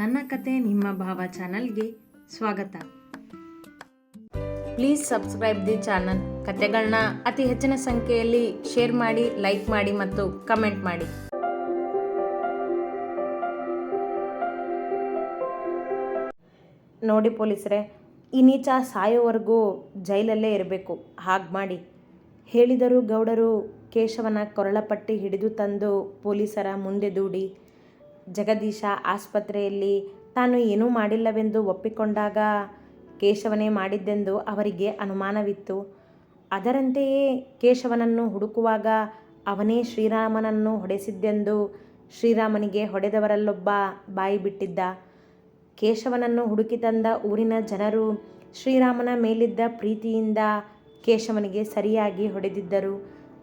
ನನ್ನ ಕತೆ ನಿಮ್ಮ ಭಾವ ಚಾನಲ್ಗೆ ಸ್ವಾಗತ. Please subscribe the channel. ಕತೆಗಳನ್ನ ಅತಿ ಹೆಚ್ಚಿನ ಸಂಖ್ಯೆಯಲ್ಲಿ ಶೇರ್ ಮಾಡಿ, ಲೈಕ್ ಮಾಡಿ ಮತ್ತು ಕಮೆಂಟ್ ಮಾಡಿ. ನೋಡಿ ಪೊಲೀಸರೇ ಈ ನೀಚ ಸಾಯೋವರೆಗೂ ಜೈಲಲ್ಲೇ ಇರಬೇಕು. ಹಾಗೆ ಮಾಡಿ. ಹೇಳಿದರು ಗೌಡರು ಕೇಶವನ ಕೊರಳಪಟ್ಟಿ ಹಿಡಿದು ತಂದು ಪೊಲೀಸರ ಮುಂದೆ ದೂಡಿ. ಜಗದೀಶ ಆಸ್ಪತ್ರೆಯಲ್ಲಿ ತಾನು ಏನೂ ಮಾಡಿಲ್ಲವೆಂದು ಒಪ್ಪಿಕೊಂಡಾಗ ಕೇಶವನೇ ಮಾಡಿದ್ದೆಂದು ಅವರಿಗೆ ಅನುಮಾನವಿತ್ತು. ಅದರಂತೆಯೇ ಕೇಶವನನ್ನು ಹುಡುಕುವಾಗ ಅವನೇ ಶ್ರೀರಾಮನನ್ನು ಹೊಡೆಸಿದ್ದೆಂದು ಶ್ರೀರಾಮನಿಗೆ ಹೊಡೆದವರಲ್ಲೊಬ್ಬ ಬಾಯಿ ಬಿಟ್ಟಿದ್ದ. ಕೇಶವನನ್ನು ಹುಡುಕಿ ತಂದ ಊರಿನ ಜನರು ಶ್ರೀರಾಮನ ಮೇಲಿದ್ದ ಪ್ರೀತಿಯಿಂದ ಕೇಶವನಿಗೆ ಸರಿಯಾಗಿ ಹೊಡೆದಿದ್ದರು.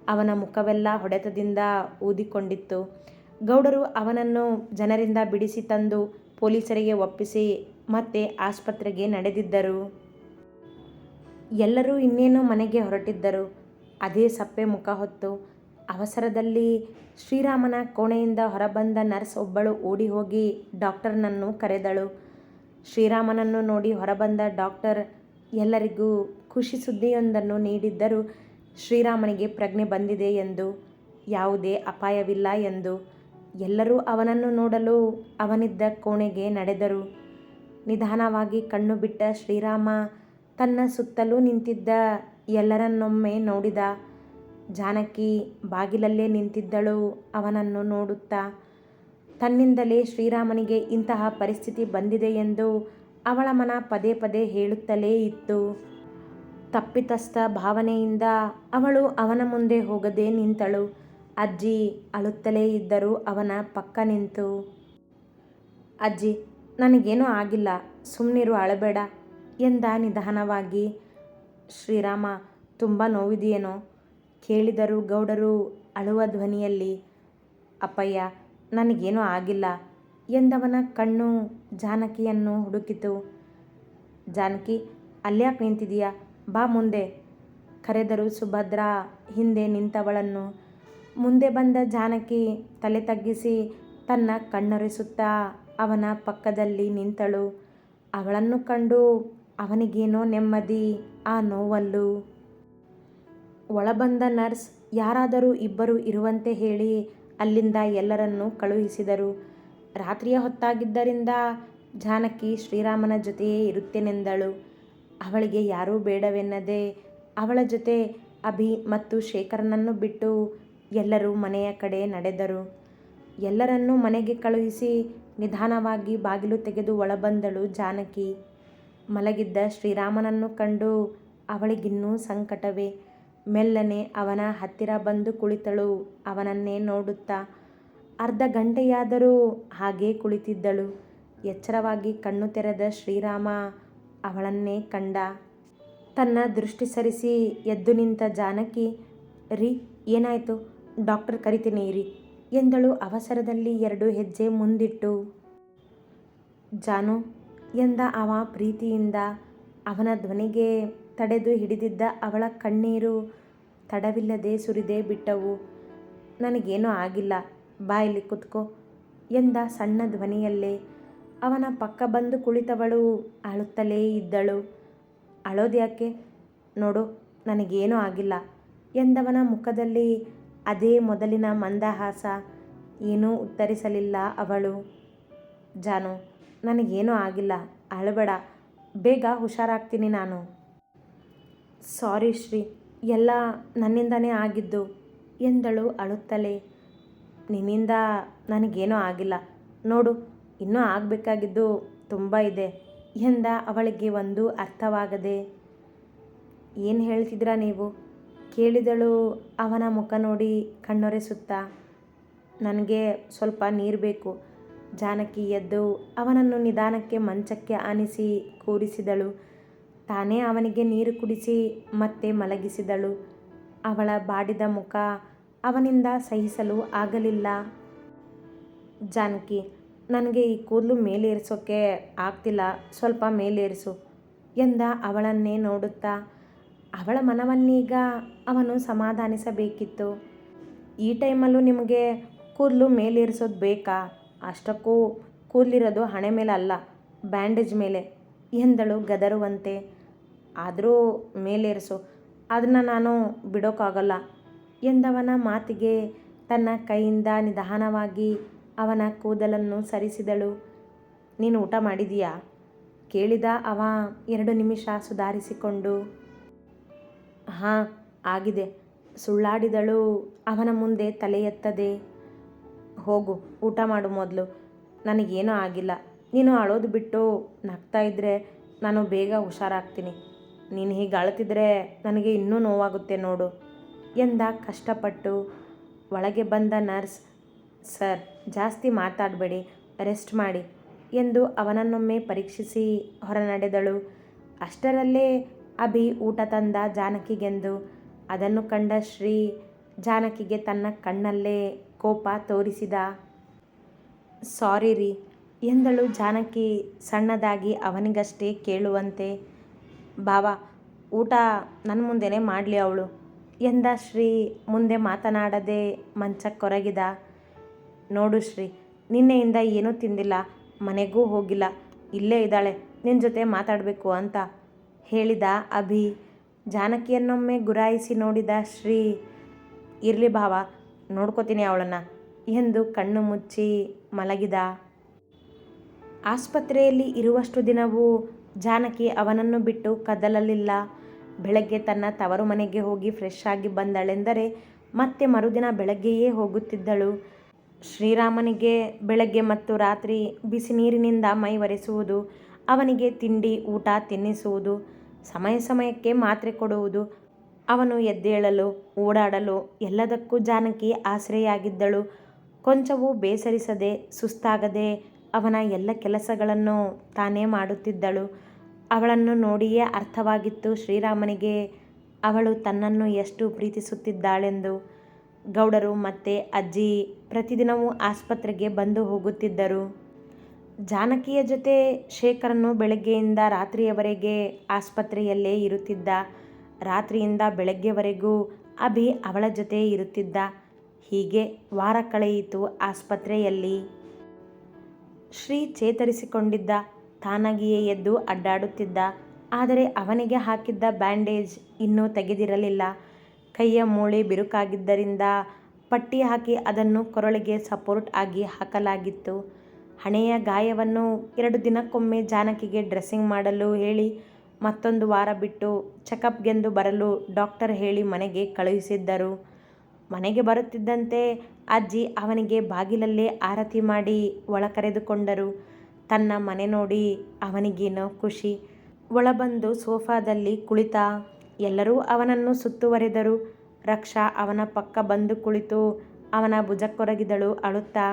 ಅವನ ಮುಖವೆಲ್ಲ ಹೊಡೆತದಿಂದ ಊದಿಕೊಂಡಿತ್ತು. ಗೌಡರು ಅವನನ್ನು ಜನರಿಂದ ಬಿಡಿಸಿ ತಂದು ಪೊಲೀಸರಿಗೆ ಒಪ್ಪಿಸಿ ಮತ್ತೆ ಆಸ್ಪತ್ರೆಗೆ ನಡೆದಿದ್ದರು. ಎಲ್ಲರೂ ಇನ್ನೇನು ಮನೆಗೆ ಹೊರಟಿದ್ದರು. ಅದೇ ಸಪ್ಪೆ ಮುಖ ಹೊತ್ತು ಅವಸರದಲ್ಲಿ ಶ್ರೀರಾಮನ ಕೋಣೆಯಿಂದ ಹೊರಬಂದ ನರ್ಸ್ ಒಬ್ಬಳು ಓಡಿ ಹೋಗಿ ಡಾಕ್ಟರ್ನನ್ನು ಕರೆದಳು. ಶ್ರೀರಾಮನನ್ನು ನೋಡಿ ಹೊರಬಂದ ಡಾಕ್ಟರ್ ಎಲ್ಲರಿಗೂ ಖುಷಿ ಸುದ್ದಿಯೊಂದನ್ನು ನೀಡಿದ್ದರೂ ಶ್ರೀರಾಮನಿಗೆ ಪ್ರಜ್ಞೆ ಬಂದಿದೆ ಎಂದು, ಯಾವುದೇ ಅಪಾಯವಿಲ್ಲ ಎಂದು ಎಲ್ಲರೂ ಅವನನ್ನು ನೋಡಲು ಅವನಿದ್ದ ಕೋಣೆಗೆ ನಡೆದರು. ನಿಧಾನವಾಗಿ ಕಣ್ಣು ಬಿಟ್ಟ ಶ್ರೀರಾಮ ತನ್ನ ಸುತ್ತಲೂ ನಿಂತಿದ್ದ ಎಲ್ಲರನ್ನೊಮ್ಮೆ ನೋಡಿದ. ಜಾನಕಿ ಬಾಗಿಲಲ್ಲೇ ನಿಂತಿದ್ದಳು ಅವನನ್ನು ನೋಡುತ್ತಾ. ತನ್ನಿಂದಲೇ ಶ್ರೀರಾಮನಿಗೆ ಇಂತಹ ಪರಿಸ್ಥಿತಿ ಬಂದಿದೆ ಎಂದು ಅವಳ ಮನ ಪದೇ ಪದೇ ಹೇಳುತ್ತಲೇ ಇತ್ತು. ತಪ್ಪಿತಸ್ಥ ಭಾವನೆಯಿಂದ ಅವಳು ಅವನ ಮುಂದೆ ಹೋಗದೆ ನಿಂತಳು. ಅಜ್ಜಿ ಅಳುತ್ತಲೇ ಇದ್ದರು ಅವನ ಪಕ್ಕ ನಿಂತು, ಅಜ್ಜಿ, ನನಗೇನೂ ಆಗಿಲ್ಲ ಸುಮ್ಮನಿರು ಅಳಬೇಡ ಎಂದ ನಿಧಾನವಾಗಿ. ಶ್ರೀರಾಮ, ತುಂಬ ನೋವಿದೆಯೇನೋ? ಕೇಳಿದರು ಗೌಡರು ಅಳುವ ಧ್ವನಿಯಲ್ಲಿ, ಅಪ್ಪಯ್ಯ, ನನಗೇನೂ ಆಗಿಲ್ಲ ಎಂದವನ ಕಣ್ಣು ಜಾನಕಿಯನ್ನು ಹುಡುಕಿತು. ಜಾನಕಿ, ಅಲ್ಯಾಕೆ ನಿಂತಿದೀಯಾ? ಬಾ ಮುಂದೆ ಕರೆದರು ಸುಭದ್ರ ಹಿಂದೆ ನಿಂತವಳನ್ನು ಮುಂದೆ ಬಂದ ಜಾನಕಿ ತಲೆ ತಗ್ಗಿಸಿ ತನ್ನ ಕಣ್ಣೊರೆಸುತ್ತಾ ಅವನ ಪಕ್ಕದಲ್ಲಿ ನಿಂತಳು. ಅವಳನ್ನು ಕಂಡು ಅವನಿಗೇನೋ ನೆಮ್ಮದಿ, ಆ ನೋವಲ್ಲೂ. ಒಳಬಂದ ನರ್ಸ್, ಯಾರಾದರೂ ಇಬ್ಬರು ಇರುವಂತೆ ಹೇಳಿ ಅಲ್ಲಿಂದ ಎಲ್ಲರನ್ನು ಕಳುಹಿಸಿದರು. ರಾತ್ರಿಯ ಹೊತ್ತಾಗಿದ್ದರಿಂದ ಜಾನಕಿ ಶ್ರೀರಾಮನ ಜೊತೆಯೇ ಇರುತ್ತೇನೆಂದಳು. ಅವಳಿಗೆ ಯಾರೂ ಬೇಡವೆನ್ನದೆ ಅವಳ ಜೊತೆ ಅಭಿ ಮತ್ತು ಶೇಖರನನ್ನು ಬಿಟ್ಟು ಎಲ್ಲರೂ ಮನೆಯ ಕಡೆ ನಡೆದರು. ಎಲ್ಲರನ್ನೂ ಮನೆಗೆ ಕಳುಹಿಸಿ ನಿಧಾನವಾಗಿ ಬಾಗಿಲು ತೆಗೆದು ಒಳಬಂದಳು ಜಾನಕಿ. ಮಲಗಿದ್ದ ಶ್ರೀರಾಮನನ್ನು ಕಂಡು ಅವಳಿಗಿನ್ನೂ ಸಂಕಟವೇ. ಮೆಲ್ಲನೆ ಅವನ ಹತ್ತಿರ ಬಂದು ಕುಳಿತಳು, ಅವನನ್ನೇ ನೋಡುತ್ತಾ. ಅರ್ಧ ಗಂಟೆಯಾದರೂ ಹಾಗೇ ಕುಳಿತಿದ್ದಳು. ಎಚ್ಚರವಾಗಿ ಕಣ್ಣು ತೆರೆದ ಶ್ರೀರಾಮ ಅವಳನ್ನೇ ಕಂಡ. ತನ್ನ ದೃಷ್ಟಿ ಸರಿಸಿ ಎದ್ದು ನಿಂತ ಜಾನಕಿ, ರೀ, ಏನಾಯಿತು? ಡಾಕ್ಟರ್ ಕರಿತೀನಿ ಇರಿ ಎಂದಳು ಅವಸರದಲ್ಲಿ ಎರಡು ಹೆಜ್ಜೆ ಮುಂದಿಟ್ಟು. ಜಾನು, ಎಂದ ಅವ ಪ್ರೀತಿಯಿಂದ ಅವನ ಧ್ವನಿಗೆ ತಡೆದು ಹಿಡಿದಿದ್ದ ಅವಳ ಕಣ್ಣೀರು ತಡವಿಲ್ಲದೆ ಸುರಿದೇ ಬಿಟ್ಟವು. ನನಗೇನೂ ಆಗಿಲ್ಲ ಬಾಯಲ್ಲಿ ಕುತ್ಕೋ ಎಂದ ಸಣ್ಣ ಧ್ವನಿಯಲ್ಲೇ. ಅವನ ಪಕ್ಕ ಬಂದು ಕುಳಿತವಳು ಅಳುತ್ತಲೇ ಇದ್ದಳು. ಅಳೋದ್ಯಾಕೆ? ನೋಡು, ನನಗೇನೂ ಆಗಿಲ್ಲ ಎಂದವನ ಮುಖದಲ್ಲಿ ಅದೇ ಮೊದಲಿನ ಮಂದಹಾಸ. ಏನೂ ಉತ್ತರಿಸಲಿಲ್ಲ ಅವಳು. ಜಾನು, ನನಗೇನೂ ಆಗಿಲ್ಲ. ಅಳಬೇಡ. ಬೇಗ ಹುಷಾರಾಗ್ತೀನಿ ನಾನು. ಸಾರಿ ಶ್ರೀ. ಎಲ್ಲ ನನ್ನಿಂದನೇ ಆಗಿದ್ದು, ಎಂದಳು ಅಳುತ್ತಲೇ. ನಿನ್ನಿಂದ ನನಗೇನೂ ಆಗಿಲ್ಲ. ನೋಡು, ಇನ್ನೂ ಆಗಬೇಕಾಗಿದ್ದು ತುಂಬ ಇದೆ, ಎಂದ ಅವಳಿಗೆ ಒಂದು ಅರ್ಥವಾಗದೆ. ಏನು ಹೇಳ್ತಿದ್ದೀರಾ ನೀವು? ಕೇಳಿದಳು, ಅವನ ಮುಖ ನೋಡಿ ಕಣ್ಣೊರೆಸುತ್ತಾ. ನನಗೆ ಸ್ವಲ್ಪ ನೀರು ಬೇಕು. ಜಾನಕಿ ಎದ್ದು ಅವನನ್ನು ನಿಧಾನಕ್ಕೆ ಮಂಚಕ್ಕೆ ಆನಿಸಿ ಕೂರಿಸಿದಳು. ತಾನೇ ಅವನಿಗೆ ನೀರು ಕುಡಿಸಿ ಮತ್ತೆ ಮಲಗಿಸಿದಳು. ಅವಳ ಬಾಡಿದ ಮುಖ ಅವನಿಂದ ಸಹಿಸಲು ಆಗಲಿಲ್ಲ. ಜಾನಕಿ, ನನಗೆ ಈ ಕೂದಲು ಮೇಲೇರಿಸೋಕ್ಕೆ ಆಗ್ತಿಲ್ಲ. ಸ್ವಲ್ಪ ಮೇಲೇರಿಸು ಎಂದ ಅವಳನ್ನೇ ನೋಡುತ್ತಾ ಅವಳ ಮನವನ್ನೀಗ ಅವನು ಸಮಾಧಾನಿಸಬೇಕಿತ್ತು. ಈ ಟೈಮಲ್ಲೂ ನಿಮಗೆ ಕೂದಲು ಮೇಲೇರಿಸೋದು ಬೇಕಾ? ಅಷ್ಟಕ್ಕೂ ಕೂದಲಿರೋದು ಹಣೆ ಮೇಲೆ ಅಲ್ಲ, ಬ್ಯಾಂಡೇಜ್ ಮೇಲೆ ಎಂದಳು ಗದರುವಂತೆ. ಆದರೂ ಮೇಲೇರಿಸು ಅದನ್ನು ನಾನು ಬಿಡೋಕ್ಕಾಗಲ್ಲ ಎಂದವನ ಮಾತಿಗೆ ತನ್ನ ಕೈಯಿಂದ ನಿಧಾನವಾಗಿ ಅವನ ಕೂದಲನ್ನು ಸರಿಸಿದಳು. ನೀನು ಊಟ ಮಾಡಿದೀಯಾ ಕೇಳಿದ ಅವ ಎರಡು ನಿಮಿಷ ಸುಧಾರಿಸಿಕೊಂಡು ಹಾಂ, ಆಗಿದೆ. ಸುಳ್ಳಾಡಿದಳು, ಅವನ ಮುಂದೆ ತಲೆ ಎತ್ತದೆ. ಹೋಗು, ಊಟ ಮಾಡು ಮೊದಲು. ನನಗೇನೂ ಆಗಿಲ್ಲ. ನೀನು ಅಳೋದು ಬಿಟ್ಟು ನಗ್ತಾ ಇದ್ದರೆ ನಾನು ಬೇಗ ಹುಷಾರಾಗ್ತೀನಿ. ನೀನು ಹೀಗೆ ಅಳ್ತಿದ್ರೆ ನನಗೆ ಇನ್ನೂ ನೋವಾಗುತ್ತೆ ನೋಡು, ಎಂದ ಕಷ್ಟಪಟ್ಟು ಒಳಗೆ ಬಂದ ನರ್ಸ್, ಸರ್, ಜಾಸ್ತಿ ಮಾತಾಡಬೇಡಿ, ರೆಸ್ಟ್ ಮಾಡಿ ಎಂದು ಅವನನ್ನೊಮ್ಮೆ ಪರೀಕ್ಷಿಸಿ ಹೊರ ನಡೆದಳು ಅಷ್ಟರಲ್ಲೇ ಅಭಿ ಊಟ ತಂದ ಜಾನಕಿಗೆಂದು. ಅದನ್ನು ಕಂಡ ಶ್ರೀ ಜಾನಕಿಗೆ ತನ್ನ ಕಣ್ಣಲ್ಲೇ ಕೋಪ ತೋರಿಸಿದ. ಸಾರಿ ರೀ ಎಂದಳು ಜಾನಕಿ ಸಣ್ಣದಾಗಿ ಅವನಿಗಷ್ಟೇ ಕೇಳುವಂತೆ. ಬಾವಾ, ಊಟ ನನ್ನ ಮುಂದೆನೇ ಮಾಡಲಿ ಅವಳು, ಎಂದ ಶ್ರೀ ಮುಂದೆ ಮಾತನಾಡದೆ ಮಂಚಕ್ಕೊರಗಿದ ನೋಡು ಶ್ರೀ, ನಿನ್ನೆಯಿಂದ ಏನೂ ತಿಂದಿಲ್ಲ, ಮನೆಗೂ ಹೋಗಿಲ್ಲ, ಇಲ್ಲೇ ಇದ್ದಾಳೆ ನಿನ್ನ ಜೊತೆ ಮಾತಾಡಬೇಕು ಅಂತ. ಹೇಳಿದ ಅಭಿ, ಜಾನಕಿಯನ್ನೊಮ್ಮೆ ಗುರಾಯಿಸಿ ನೋಡಿದ ಶ್ರೀ, ಇರಲಿ ಭಾವ ನೋಡ್ಕೋತೀನಿ ಅವಳನ್ನು, ಎಂದು ಕಣ್ಣು ಮುಚ್ಚಿ ಮಲಗಿದ. ಆಸ್ಪತ್ರೆಯಲ್ಲಿ ಇರುವಷ್ಟು ದಿನವೂ ಜಾನಕಿ ಅವನನ್ನು ಬಿಟ್ಟು ಕದಲಲಿಲ್ಲ. ಬೆಳಗ್ಗೆ ತನ್ನ ತವರು ಮನೆಗೆ ಹೋಗಿ ಫ್ರೆಶ್ ಆಗಿ ಬಂದಳೆಂದರೆ ಮತ್ತೆ ಮರುದಿನ ಬೆಳಗ್ಗೆಯೇ ಹೋಗುತ್ತಿದ್ದಳು. ಶ್ರೀರಾಮನಿಗೆ ಬೆಳಗ್ಗೆ ಮತ್ತು ರಾತ್ರಿ ಬಿಸಿ ನೀರಿನಿಂದ ಮೈ ಒರೆಸುವುದು ಅವನಿಗೆ ತಿಂಡಿ, ಊಟ, ತಿನ್ನಿಸುವುದು ಸಮಯ ಸಮಯಕ್ಕೆ ಮಾತ್ರೆ ಕೊಡುವುದು. ಅವನು ಎದ್ದೇಳಲು, ಓಡಾಡಲು ಎಲ್ಲದಕ್ಕೂ ಜಾನಕಿ ಆಸರೆಯಾಗಿದ್ದಳು ಕೊಂಚವೂ ಬೇಸರಿಸದೆ, ಸುಸ್ತಾಗದೆ ಅವನ ಎಲ್ಲ ಕೆಲಸಗಳನ್ನು ತಾನೇ ಮಾಡುತ್ತಿದ್ದಳು. ಅವಳನ್ನು ನೋಡಿಯೇ ಅರ್ಥವಾಗಿತ್ತು ಶ್ರೀರಾಮನಿಗೆ, ಅವಳು ತನ್ನನ್ನು ಎಷ್ಟು ಪ್ರೀತಿಸುತ್ತಿದ್ದಾಳೆಂದು. ಗೌಡರು ಮತ್ತೆ ಅಜ್ಜಿ ಪ್ರತಿದಿನವೂ ಆಸ್ಪತ್ರೆಗೆ ಬಂದು ಹೋಗುತ್ತಿದ್ದರು. ಜಾನಕಿಯ ಜೊತೆ ಶೇಖರನು ಬೆಳಗ್ಗೆಯಿಂದ ರಾತ್ರಿಯವರೆಗೆ ಆಸ್ಪತ್ರೆಯಲ್ಲೇ ಇರುತ್ತಿದ್ದ. ರಾತ್ರಿಯಿಂದ ಬೆಳಗ್ಗೆವರೆಗೂ ಅಭಿ ಅವಳ ಜೊತೆ ಇರುತ್ತಿದ್ದ. ಹೀಗೆ ವಾರ ಕಳೆಯಿತು ಆಸ್ಪತ್ರೆಯಲ್ಲಿ. ಶ್ರೀ ಚೇತರಿಸಿಕೊಂಡಿದ್ದ, ತಾನಾಗಿಯೇ ಎದ್ದು ಅಡ್ಡಾಡುತ್ತಿದ್ದ. ಆದರೆ ಅವನಿಗೆ ಹಾಕಿದ್ದ ಬ್ಯಾಂಡೇಜ್ ಇನ್ನೂ ತೆಗೆದಿರಲಿಲ್ಲ. ಕೈಯ ಮೂಳೆ ಬಿರುಕಾಗಿದ್ದರಿಂದ ಪಟ್ಟಿ ಹಾಕಿ ಅದನ್ನು ಕೊರಳಿಗೆ ಸಪೋರ್ಟ್ ಆಗಿ ಹಾಕಲಾಗಿತ್ತು. ಹಣೆಯ ಗಾಯವನ್ನು ಎರಡು ದಿನಕ್ಕೊಮ್ಮೆ ಜಾನಕಿಗೆ ಡ್ರೆಸ್ಸಿಂಗ್ ಮಾಡಲು ಹೇಳಿ ಮತ್ತೊಂದು ವಾರ ಬಿಟ್ಟು ಚೆಕಪ್ಗೆಂದು ಬರಲು ಡಾಕ್ಟರ್ ಹೇಳಿ ಮನೆಗೆ ಕಳುಹಿಸಿದ್ದರು. ಮನೆಗೆ ಬರುತ್ತಿದ್ದಂತೆ ಅಜ್ಜಿ ಅವನಿಗೆ ಬಾಗಿಲಲ್ಲೇ ಆರತಿ ಮಾಡಿ ಒಳ ಕರೆದುಕೊಂಡರು ತನ್ನ ಮನೆ ನೋಡಿ ಅವನಿಗೇನೋ ಖುಷಿ. ಒಳಬಂದು ಸೋಫಾದಲ್ಲಿ ಕುಳಿತ ಎಲ್ಲರೂ ಅವನನ್ನು ಸುತ್ತುವರೆದರು. ರಕ್ಷಾ ಅವನ ಪಕ್ಕ ಬಂದು ಕುಳಿತು ಅವನ ಭುಜಕ್ಕೊರಗಿದಳು ಅಳುತ್ತಾ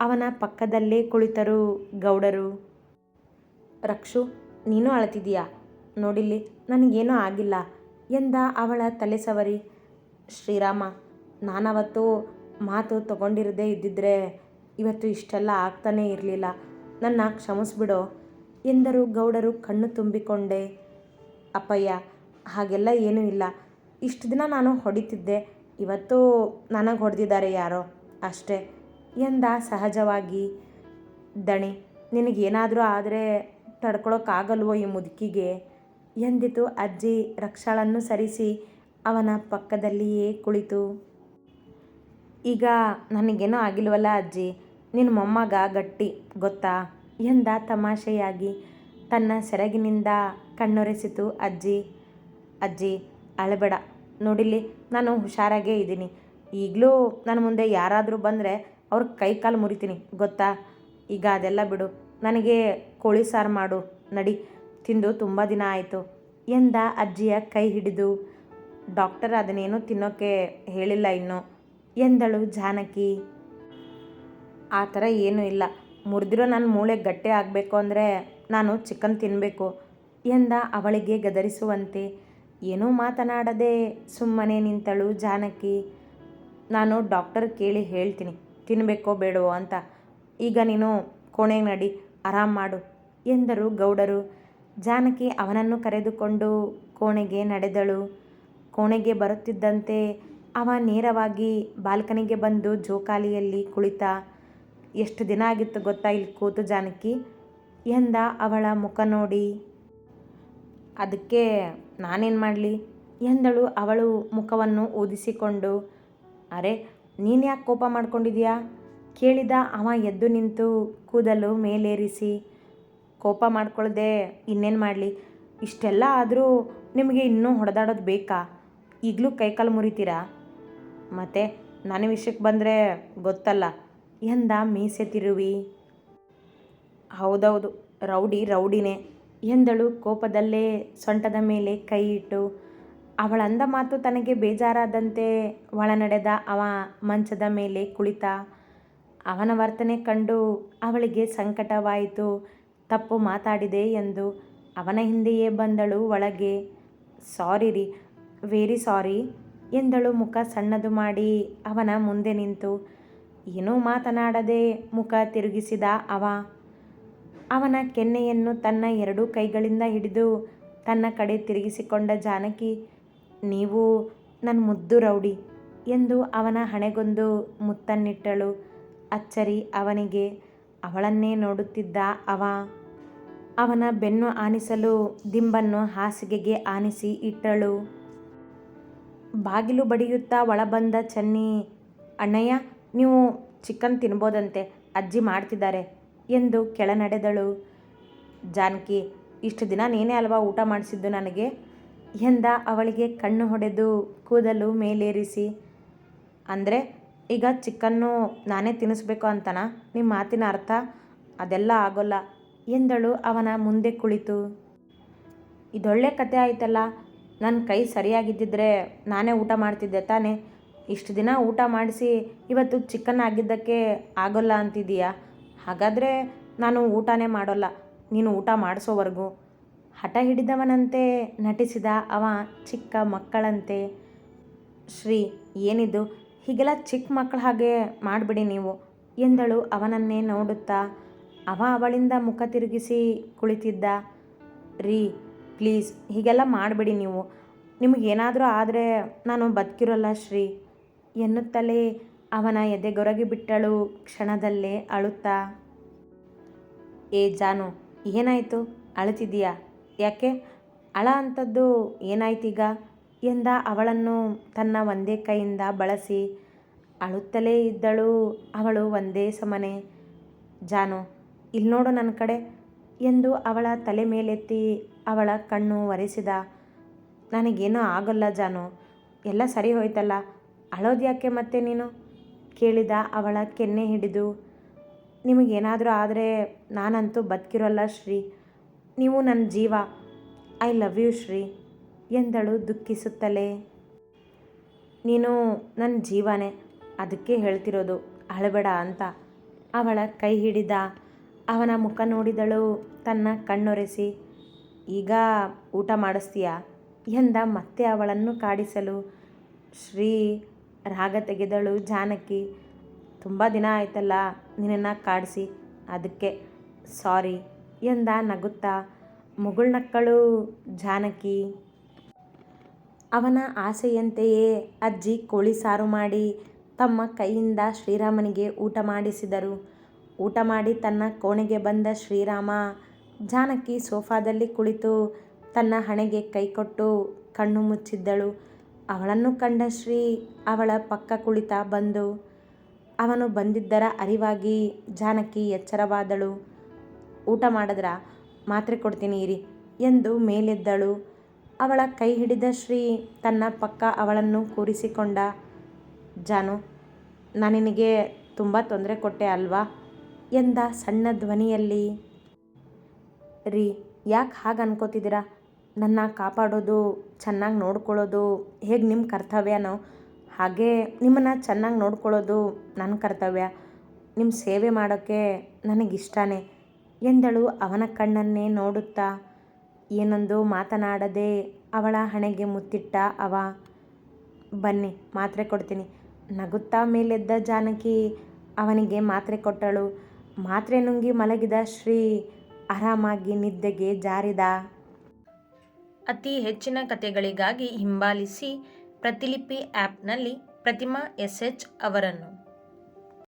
ಅವನ ಪಕ್ಕದಲ್ಲೇ ಕುಳಿತರು ಗೌಡರು. ರಕ್ಷು, ನೀನು ಅಳತಿದೀಯಾ ನೋಡಿಲ್ಲಿ, ನನಗೇನೂ ಆಗಿಲ್ಲ ಎಂದ ಅವಳ ತಲೆ ಸವರಿ. ಶ್ರೀರಾಮ, ನಾನವತ್ತು ಮಾತು ತಗೊಂಡಿರದೇ ಇದ್ದಿದ್ರೆ ಇವತ್ತು ಇಷ್ಟೆಲ್ಲ ಆಗ್ತಾನೇ ಇರಲಿಲ್ಲ. ನನ್ನ ಕ್ಷಮಿಸ್ಬಿಡೋ ಎಂದರು ಗೌಡರು ಕಣ್ಣು ತುಂಬಿಕೊಂಡೆ. ಅಪ್ಪಯ್ಯ, ಹಾಗೆಲ್ಲ ಏನೂ ಇಲ್ಲ. ಇಷ್ಟು ದಿನ ನಾನು ಹೊಡಿತಿದ್ದೆ. ಇವತ್ತು ನನಗೆ ಹೊಡೆದಿದ್ದಾರೆ ಯಾರೋ? ಅಷ್ಟೇ. ಎಂದ ಸಹಜವಾಗಿ, ದಣಿ, ನಿನಗೇನಾದರೂ ಆದರೆ ತಡ್ಕೊಳೋಕ್ಕಾಗಲ್ವೋ ಈ ಮುದುಕಿಗೆ? ಎಂದಿತು ಅಜ್ಜಿ ರಕ್ಷಾಳನ್ನು ಸರಿಸಿ ಅವನ ಪಕ್ಕದಲ್ಲಿಯೇ ಕುಳಿತು. ಈಗ ನನಗೇನೂ ಆಗಿಲ್ವಲ್ಲ ಅಜ್ಜಿ ನಿನ್ನ ಮೊಮ್ಮಗ ಗಟ್ಟಿ, ಗೊತ್ತಾ? ಎಂದ ತಮಾಷೆಯಾಗಿ ತನ್ನ ಸೆರಗಿನಿಂದ ಕಣ್ಣೊರೆಸಿತು ಅಜ್ಜಿ. ಅಜ್ಜಿ, ಅಳಬೇಡ ನೋಡಿಲಿ ನಾನು ಹುಷಾರಾಗೇ ಇದ್ದೀನಿ. ಈಗಲೂ ನನ್ನ ಮುಂದೆ ಯಾರಾದರೂ ಬಂದರೆ ಅವ್ರ ಕೈ ಕಾಲು ಮುರಿತೀನಿ. ಗೊತ್ತಾ? ಈಗ ಅದೆಲ್ಲ ಬಿಡು. ನನಗೆ ಕೋಳಿ ಸಾರು ಮಾಡು. ನಡಿ. ತಿಂದು ತುಂಬ ದಿನ ಆಯಿತು. ಎಂದ ಅಜ್ಜಿಯ ಕೈ ಹಿಡಿದು, ಡಾಕ್ಟರ್ ಅದನ್ನೇನು ತಿನ್ನೋಕ್ಕೆ ಹೇಳಿಲ್ಲ ಇನ್ನು. ಎಂದಳು ಜಾನಕಿ. ಆ ಥರ ಏನೂ ಇಲ್ಲ. ಮುರಿದಿರೋ ನನ್ನ ಮೂಳೆ ಗಟ್ಟಿ ಆಗಬೇಕು ಅಂದರೆ ನಾನು ಚಿಕನ್ ತಿನ್ನಬೇಕು ಎಂದ ಅವಳಿಗೆ ಗದರಿಸುವಂತೆ. ಏನೂ ಮಾತನಾಡದೆ ಸುಮ್ಮನೆ ನಿಂತಳು ಜಾನಕಿ. ನಾನು ಡಾಕ್ಟರ್ ಕೇಳಿ ಹೇಳ್ತೀನಿ. ತಿನ್ನಬೇಕೋ ಬೇಡವೋ ಅಂತ. ಈಗ ನೀನು ಕೋಣೆಗೆ ನಡಿ, ಆರಾಮ್ ಮಾಡು ಎಂದರು ಗೌಡರು. ಜಾನಕಿ ಅವನನ್ನು ಕರೆದುಕೊಂಡು ಕೋಣೆಗೆ ನಡೆದಳು. ಕೋಣೆಗೆ ಬರುತ್ತಿದ್ದಂತೆ ಅವ ನೇರವಾಗಿ ಬಾಲ್ಕನಿಗೆ ಬಂದು ಜೋಕಾಲಿಯಲ್ಲಿ ಕುಳಿತ. ಎಷ್ಟು ದಿನ ಆಗಿತ್ತು ಗೊತ್ತಾ ಇಲ್ಲಿ ಕೂತು ಜಾನಕಿ? ಎಂದ ಅವಳ ಮುಖ ನೋಡಿ. ಅದಕ್ಕೆ ನಾನೇನು ಮಾಡಲಿ? ಎಂದಳು ಅವಳು ಮುಖವನ್ನು ಊದಿಸಿಕೊಂಡು. ಅರೆ ನೀನು ಯಾಕೆ ಕೋಪ ಮಾಡ್ಕೊಂಡಿದ್ಯಾ? ಕೇಳಿದ ಅವ ಎದ್ದು ನಿಂತು ಕೂದಲು ಮೇಲೇರಿಸಿ, ಕೋಪ ಮಾಡ್ಕೊಳ್ಳದೆ ಇನ್ನೇನು ಮಾಡಲಿ? ಇಷ್ಟೆಲ್ಲ ಆದರೂ ನಿಮಗೆ ಇನ್ನೂ ಹೊಡೆದಾಡೋದು ಬೇಕಾ? ಈಗಲೂ ಕೈಕಾಲು ಮುರಿತೀರಾ? ಮತ್ತು ನನ್ನ ವಿಷಯಕ್ಕೆ ಬಂದರೆ ಗೊತ್ತಲ್ಲ. ಎಂದ ಮೀಸೆ ತಿರುವಿ. ಹೌದೌದು, ರೌಡಿ ರೌಡಿನೇ. ಎಂದಳು ಕೋಪದಲ್ಲೇ ಸೊಂಟದ ಮೇಲೆ ಕೈ ಇಟ್ಟು ಅವಳಂದ ಮಾತು ತನಗೆ ಬೇಜಾರಾದಂತೆ ಒಳನಡೆದ ಅವ ಮಂಚದ ಮೇಲೆ ಕುಳಿತ. ಅವನ ವರ್ತನೆ ಕಂಡು ಅವಳಿಗೆ ಸಂಕಟವಾಯಿತು. ತಪ್ಪು ಮಾತಾಡಿದೆ ಎಂದು ಅವನ ಹಿಂದೆಯೇ ಬಂದಳು ಒಳಗೆ. ಸಾರಿ ರೀ, ವೆರಿ ಸಾರಿ, ಎಂದಳು ಮುಖ ಸಣ್ಣದು ಮಾಡಿ ಅವನ ಮುಂದೆ ನಿಂತು. ಏನೂ ಮಾತನಾಡದೆ ಮುಖ ತಿರುಗಿಸಿದ ಅವ. ಅವನ ಕೆನ್ನೆಯನ್ನು ತನ್ನ ಎರಡೂ ಕೈಗಳಿಂದ ಹಿಡಿದು ತನ್ನ ಕಡೆ ತಿರುಗಿಸಿಕೊಂಡ ಜಾನಕಿ ನೀವು ನನ್ನ ಮುದ್ದು ರೌಡಿ ಎಂದು ಅವನ ಹಣೆಗೊಂದು ಮುತ್ತನ್ನಿಟ್ಟಳು. ಅಚ್ಚರಿ ಅವನಿಗೆ, ಅವಳನ್ನೇ ನೋಡುತ್ತಿದ್ದ ಅವ. ಅವನ ಬೆನ್ನು ಆನಿಸಲು ದಿಂಬನ್ನು ಹಾಸಿಗೆಗೆ ಆನಿಸಿ ಇಟ್ಟಳು. ಬಾಗಿಲು ಬಡಿಯುತ್ತಾ ಒಳಬಂದ ಚನ್ನಿ, ಅಣ್ಣಯ್ಯ, ನೀವು ಚಿಕನ್ ತಿನ್ಬೋದಂತೆ, ಅಜ್ಜಿ ಮಾಡ್ತಿದ್ದಾರೆ ಎಂದು ಕೆಳ ನಡೆದಳು ಜಾನಕಿ, ಇಷ್ಟು ದಿನ ನೀನೇ ಅಲ್ವಾ ಊಟ ಮಾಡಿಸಿದ್ದು ನನಗೆ? ಎಂದ ಅವಳಿಗೆ ಕಣ್ಣು ಹೊಡೆದು ಕೂದಲು ಮೇಲೇರಿಸಿ, ಅಂದರೆ ಈಗ ಚಿಕನ್ನು ನಾನೇ ತಿನ್ನಿಸ್ಬೇಕು ಅಂತನಾ? ನಿಮ್ಮ ಮಾತಿನ ಅರ್ಥ? ಅದೆಲ್ಲ ಆಗೋಲ್ಲ, ಎಂದಳು ಅವನ ಮುಂದೆ ಕುಳಿತು. ಇದೊಳ್ಳೆ ಕತೆ ಆಯ್ತಲ್ಲ ನನ್ನ ಕೈ ಸರಿಯಾಗಿದ್ದಿದ್ರೆ ನಾನೇ ಊಟ ಮಾಡ್ತಿದ್ದೆ ತಾನೇ. ಇಷ್ಟು ದಿನ ಊಟ ಮಾಡಿಸಿ ಇವತ್ತು ಚಿಕನ್ ಆಗಿದ್ದಕ್ಕೆ ಆಗೋಲ್ಲ ಅಂತಿದೀಯಾ? ಹಾಗಾದರೆ ನಾನು ಊಟನೇ ಮಾಡೋಲ್ಲ. ನೀನು ಊಟ ಮಾಡಿಸೋವರೆಗೂ. ಹಠ ಹಿಡಿದವನಂತೆ ನಟಿಸಿದ ಅವ ಚಿಕ್ಕ ಮಕ್ಕಳಂತೆ. ಶ್ರೀ, ಏನಿದು? ಹೀಗೆಲ್ಲ ಚಿಕ್ಕ ಮಕ್ಕಳ ಹಾಗೆ ಮಾಡಿಬಿಡಿ ನೀವು, ಎಂದಳು ಅವನನ್ನೇ ನೋಡುತ್ತಾ. ಅವ ಅವಳಿಂದ ಮುಖ ತಿರುಗಿಸಿ ಕುಳಿತಿದ್ದ. ರೀ, ಪ್ಲೀಸ್, ಹೀಗೆಲ್ಲ ಮಾಡಿಬಿಡಿ ನೀವು. ನಿಮಗೇನಾದರೂ ಆದರೆ ನಾನು ಬದುಕಿರೋಲ್ಲ ಶ್ರೀ, ಎನ್ನುತ್ತಲೇ ಅವನ ಎದೆಗೊರಗಿ ಬಿಟ್ಟಳು ಕ್ಷಣದಲ್ಲೇ ಅಳುತ್ತಾ. ಏ ಜಾನು, ಏನಾಯಿತು? ಅಳುತ್ತಿದೀಯಾ ಯಾಕೆ? ಅಳ ಅಂಥದ್ದು ಏನಾಯ್ತೀಗ? ಎಂದ ಅವಳನ್ನು ತನ್ನ ಒಂದೇ ಕೈಯಿಂದ ಬಳಸಿ ಅಳುತ್ತಲೇ ಇದ್ದಳು ಅವಳು ಒಂದೇ ಸಮನೆ. ಜಾನು ಇಲ್ಲಿ ನೋಡು ನನ್ನ ಕಡೆ. ಎಂದು ಅವಳ ತಲೆ ಮೇಲೆತ್ತಿ ಅವಳ ಕಣ್ಣು ಒರೆಸಿದ. ನನಗೇನೂ ಆಗೋಲ್ಲ ಜಾನು, ಎಲ್ಲ ಸರಿ ಹೋಯ್ತಲ್ಲ, ಅಳೋದು ಯಾಕೆ ಮತ್ತೆ ನೀನು? ಕೇಳಿದ ಅವಳ ಕೆನ್ನೆ ಹಿಡಿದು. ನಿಮಗೇನಾದರೂ ಆದರೆ ನಾನಂತೂ ಬದುಕಿರೋಲ್ಲ ಶ್ರೀ. ನೀವು ನನ್ನ ಜೀವ. ಐ ಲವ್ ಯು ಶ್ರೀ ಎಂದಳು ದುಃಖಿಸುತ್ತಲೇ. ನೀನು ನನ್ನ ಜೀವನೇ. ಅದಕ್ಕೆ ಹೇಳ್ತಿರೋದು ಅಳಬೇಡ ಅಂತ. ಅವಳ ಕೈ ಹಿಡಿದ. ಅವನ ಮುಖ ನೋಡಿದಳು ತನ್ನ ಕಣ್ಣೊರೆಸಿ. ಈಗ ಊಟ ಮಾಡಿಸ್ತೀಯಾ? ಎಂದ ಮತ್ತೆ ಅವಳನ್ನು ಕಾಡಿಸಲು. ಶ್ರೀ ರಾಗ ತೆಗೆದಳು ಜಾನಕಿ. ತುಂಬ ದಿನ ಆಯ್ತಲ್ಲ ನಿನ್ನನ್ನು ಕಾಡಿಸಿ. ಅದಕ್ಕೆ ಸಾರಿ. ಎಂದ ನಗುತ್ತಾ ಮುಗುಳ್ನಕ್ಕಳು ಜಾನಕಿ. ಅವನ ಆಸೆಯಂತೆಯೇ ಅಜ್ಜಿ ಕೋಳಿ ಸಾರು ಮಾಡಿ ತಮ್ಮ ಕೈಯಿಂದ ಶ್ರೀರಾಮನಿಗೆ ಊಟ ಮಾಡಿಸಿದರು. ಊಟ ಮಾಡಿ ತನ್ನ ಕೋಣೆಗೆ ಬಂದ ಶ್ರೀರಾಮ ಜಾನಕಿ ಸೋಫಾದಲ್ಲಿ ಕುಳಿತು ತನ್ನ ಹಣೆಗೆ ಕೈಕೊಟ್ಟು ಕಣ್ಣು ಮುಚ್ಚಿದ್ದಳು. ಅವಳನ್ನು ಕಂಡ ಶ್ರೀ ಅವಳ ಪಕ್ಕ ಕುಳಿತ ಬಂದು ಅವನು ಬಂದಿದ್ದರ ಅರಿವಾಗಿ ಜಾನಕಿ ಎಚ್ಚರವಾದಳು. ಊಟ ಮಾಡಿದ್ರ ಮಾತ್ರೆ ಕೊಡ್ತೀನಿ ಇರಿ ಎಂದು ಮೇಲೆದ್ದಳು. ಅವಳ ಕೈ ಹಿಡಿದ ಶ್ರೀ ತನ್ನ ಪಕ್ಕ ಅವಳನ್ನು ಕೂರಿಸಿಕೊಂಡ, ಜಾನು ನಾನು ನಿನಗೆ ತುಂಬ ತೊಂದರೆ ಕೊಟ್ಟೆ ಅಲ್ವಾ? ಎಂದ ಸಣ್ಣ ಧ್ವನಿಯಲ್ಲಿ. ರೀ, ಯಾಕೆ ಹಾಗೆ ಅನ್ಕೋತಿದ್ದೀರಾ? ನನ್ನ ಕಾಪಾಡೋದು, ಚೆನ್ನಾಗಿ ನೋಡ್ಕೊಳ್ಳೋದು ಹೇಗೆ ನಿಮ್ಮ ಕರ್ತವ್ಯನೋ, ಹಾಗೆ ನಿಮ್ಮನ್ನು ಚೆನ್ನಾಗಿ ನೋಡ್ಕೊಳ್ಳೋದು ನನ್ನ ಕರ್ತವ್ಯ. ನಿಮ್ಮ ಸೇವೆ ಮಾಡೋಕ್ಕೆ ನನಗಿಷ್ಟನೇ. ಎಂದಳು ಅವನ ಕಣ್ಣನ್ನೇ ನೋಡುತ್ತಾ. ಏನೊಂದು ಮಾತನಾಡದೆ ಅವಳ ಹಣೆಗೆ ಮುತ್ತಿಟ್ಟ ಅವ. ಬನ್ನಿ, ಮಾತ್ರೆ ಕೊಡ್ತೀನಿ. ನಗುತ್ತಾ ಮೇಲೆದ್ದ ಜಾನಕಿ ಅವನಿಗೆ ಮಾತ್ರೆ ಕೊಟ್ಟಳು. ಮಾತ್ರೆ ನುಂಗಿ ಮಲಗಿದ ಶ್ರೀ ಆರಾಮಾಗಿ ನಿದ್ದೆಗೆ ಜಾರಿದ. ಅತಿ ಹೆಚ್ಚಿನ ಕಥೆಗಳಿಗಾಗಿ ಹಿಂಬಾಲಿಸಿ ಪ್ರತಿಲಿಪಿ ಆ್ಯಪ್ನಲ್ಲಿ ಪ್ರತಿಮಾ ಎಸ್ ಎಚ್ ಅವರನ್ನು.